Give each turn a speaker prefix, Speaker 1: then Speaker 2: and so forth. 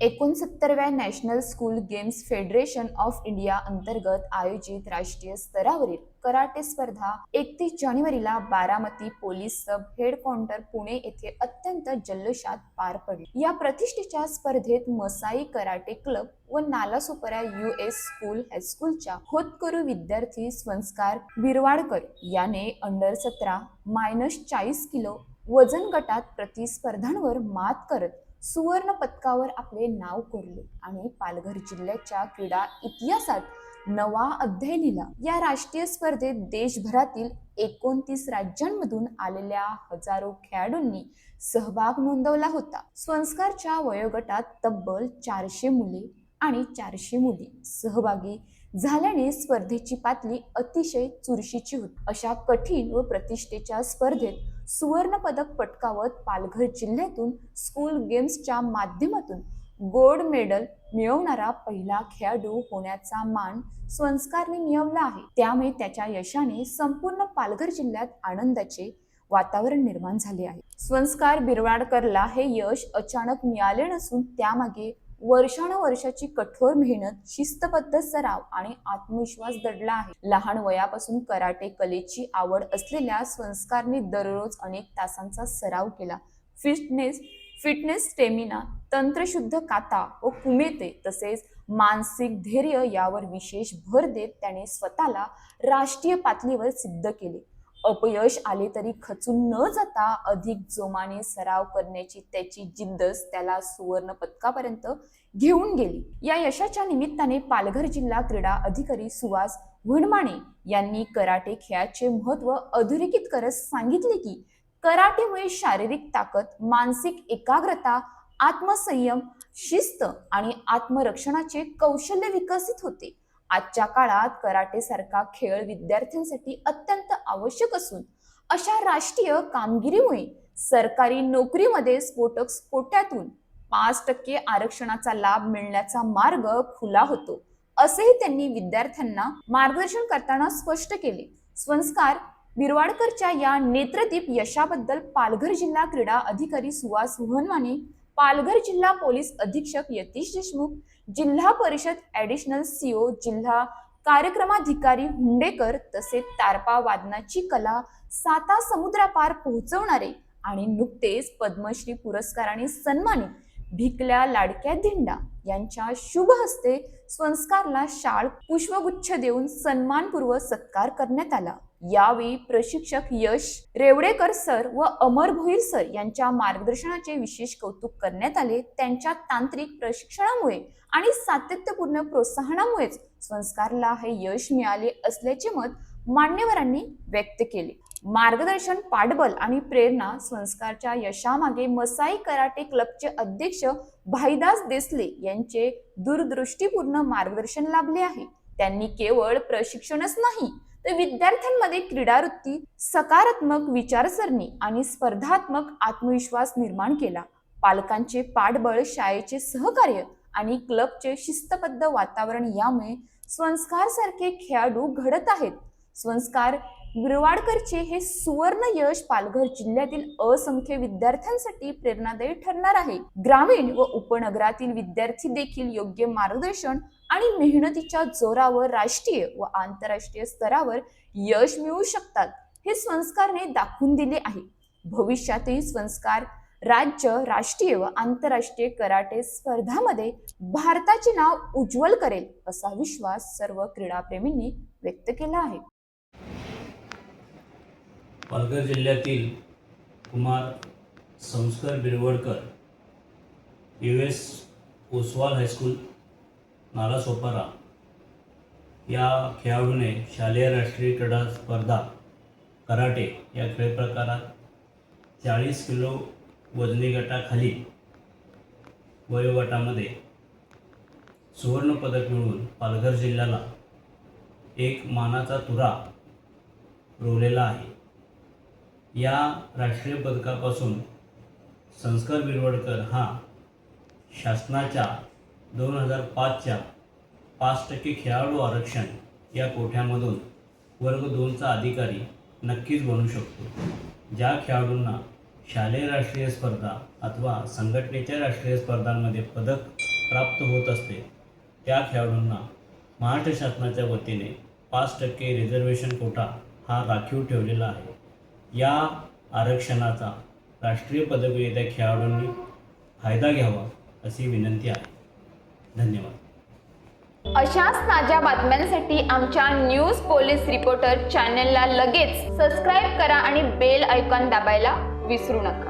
Speaker 1: एकोणसत्तरव्या national school games federation of India अंतर्गत आयोजित राष्ट्रीय स्तरावरील कराटे स्पर्धा एकतीस जानेवारीला Baramati police sub head counter Pune येथे अत्यंत जल्लोषात पार पडली. या प्रतिष्ठेच्या स्पर्धेत मसाई कराटे क्लब व नालासोपरा यू एस स्कूल हायस्कूलच्या होतकरू विद्यार्थी संस्कार बिरवाडकर याने अंडर सतरा मायनस चाळीस किलो वजन गटात प्रतिस्पर्धांवर मात करत सुवर्ण पदकावर आपले नाव कोरले आणि पालघर जिल्ह्याच्या क्रीडा इतिहासात नवा अध्याय लिहिला. या राष्ट्रीय स्पर्धेत देशभरातील एकोणतीस राज्यांमधून आलेल्या हजारो खेळाडूंनी सहभाग नोंदवला होता. संस्कारच्या वयोगटात तब्बल चारशे मुले आणि चारशे मुली सहभागी झाल्याने स्पर्धेची पातळी अतिशय चुरशीची होती. अशा कठीण व प्रतिष्ठेच्या स्पर्धेत सुवर्ण पदक पटकावत पालघर जिल्ह्यातून स्कूल गेम्सच्या माध्यमातून गोल्ड मेडल मिळवणारा पहिला खेळाडू होण्याचा मान संस्कारने मिळवला आहे. त्यामुळे त्याच्या यशाने संपूर्ण पालघर जिल्ह्यात आनंदाचे वातावरण निर्माण झाले आहे. संस्कार बिरवाडकरला हे यश अचानक मिळाले नसून त्यामागे वर्षानुवर्षाची कठोर मेहनत शिस्तबद्ध सराव आणि आत्मविश्वास दडला आहे. लहान वयापासून कराटे कलेची आवड असलेल्या संस्कारने दररोज अनेक तासांचा सराव केला. फिटनेस फिटनेस स्टेमिना तंत्रशुद्ध काता व कुमेते तसेच मानसिक धैर्य यावर विशेष भर देत त्याने स्वतःला राष्ट्रीय पातळीवर सिद्ध केले. अपयश आले तरी खचून न जाता अधिक जोमाने सराव करण्याची त्याची जिद्दच त्याला सुवर्ण पदकापर्यंत घेऊन गेली. या यशाच्या निमित्ताने पालघर जिल्हा क्रीडा अधिकारी सुहास वणमाणे यांनी कराटे खेळाचे महत्त्व अधोरेखित करत सांगितले की कराटेमुळे शारीरिक ताकद मानसिक एकाग्रता आत्मसंयम शिस्त आणि आत्मरक्षणाचे कौशल्य विकसित होते. आजच्या काळात कराटे सारखा खेळ विद्यार्थ्यांसाठी अत्यंत आवश्यक असून अशा राष्ट्रीय कामगिरीमुळे सरकारी नोकरीमध्ये स्फोटक स्फोट्यातून पाच टक्के आरक्षणाचा लाभ मिळण्याचा मार्ग खुला होतो असेही त्यांनी विद्यार्थ्यांना मार्गदर्शन करताना स्पष्ट केले. संस्कार बिरवाडकरच्या या नेत्रदीप यशाबद्दल पालघर जिल्हा क्रीडा अधिकारी सुहास वहनवाने पालघर जिल्हा पोलीस अधीक्षक यतीश देशमुख जिल्हा परिषद ॲडिशनल सीओ जिल्हा कार्यक्रमाधिकारी हुंडेकर तसेच तारपा वादनाची कला साता समुद्रापार पोहोचवणारे आणि नुकतेच पद्मश्री पुरस्काराने सन्मानित भिकल्या लाडक्या धिंडा यांच्या शुभ हस्ते संस्कारला शाळ पुष्पगुच्छ देऊन सन्मानपूर्वक सत्कार करण्यात आला. यावेळी प्रशिक्षक यश रेवडेकर सर व अमर भोईर सर यांच्या मार्गदर्शनाचे विशेष कौतुक करण्यात आले. त्यांच्या तांत्रिक प्रशिक्षणामुळे आणि सातत्यपूर्ण प्रोत्साहनामुळेच संस्कारला हे यश मिळाले असल्याचे मत मान्यवरांनी व्यक्त केले. मार्गदर्शन पाठबल आणि प्रेरणा संस्कारच्या यशामागे मसाई कराटे क्लबचे अध्यक्ष भाईदास देसले यांचे दूरदृष्टीपूर्ण मार्गदर्शन लाभले आहे. त्यांनी केवळ प्रशिक्षणच नाही तर विद्यार्थ्यांमध्ये क्रीडावृत्ती सकारात्मक विचारसरणी आणि स्पर्धात्मक आत्मविश्वास निर्माण केला. पालकांचे पाठबळ शाळेचे सहकार्य आणि क्लबचे शिस्तबद्ध वातावरण यामुळे संस्कारसारखे खेळाडू घडत आहेत. संस्कार बिरवाडकरचे हे सुवर्ण यश पालघर जिल्ह्यातील असंख्य विद्यार्थ्यांसाठी प्रेरणादायी ठरणार आहे. ग्रामीण व उपनगरातील विद्यार्थी देखील योग्य मार्गदर्शन आणि मेहनतीच्या जोरावर राष्ट्रीय व आंतरराष्ट्रीय स्तरावर यश मिळवू शकतात हे संस्कारने दाखवून दिले आहे. भविष्यातही संस्कार राज्य राष्ट्रीय व आंतरराष्ट्रीय कराटे स्पर्धामध्ये भारताचे नाव उज्ज्वल करेल असा विश्वास सर्व क्रीडाप्रेमींनी व्यक्त केला आहे.
Speaker 2: पालघर जिल्ह्यातील Kumar Sanskar Birwadkar U S Oswal high school Nalasopara या खेळाडूने शालेय राष्ट्रीय क्रीडा स्पर्धा कराटे या खेळ प्रकारात चाळीस किलो वजनी गटाखाली वयोगटामध्ये सुवर्णपदक मिळवून पालघर जिल्ह्याला एक मानाचा तुरा रोवलेला आहे. या राष्ट्रीय पदकापासून संस्कार बिरवडकर हा शासनाच्या दोन हजार पाचच्या पाच टक्के खेळाडू आरक्षण या कोठ्यामधून वर्ग दोनचा अधिकारी नक्कीच बनू शकतो. ज्या खेळाडूंना शालेय राष्ट्रीय स्पर्धा अथवा संघटनेच्या राष्ट्रीय स्पर्धांमध्ये पदक प्राप्त होत असते त्या खेळाडूंना महाराष्ट्र शासनाच्या वतीने पाच टक्के रिझर्वेशन कोटा हा राखीव ठेवलेला आहे. या आरक्षणाचा राष्ट्रीय पदक विजेत्या खेळाडूंनी फायदा घ्यावा अशी विनंती आहे. धन्यवाद.
Speaker 1: अशाच ताज्या बातम्यांसाठी आमच्या न्यूज पोलीस रिपोर्टर चॅनलला लगेच सबस्क्राईब करा आणि बेल ऐकॉन दाबायला विसरू नका.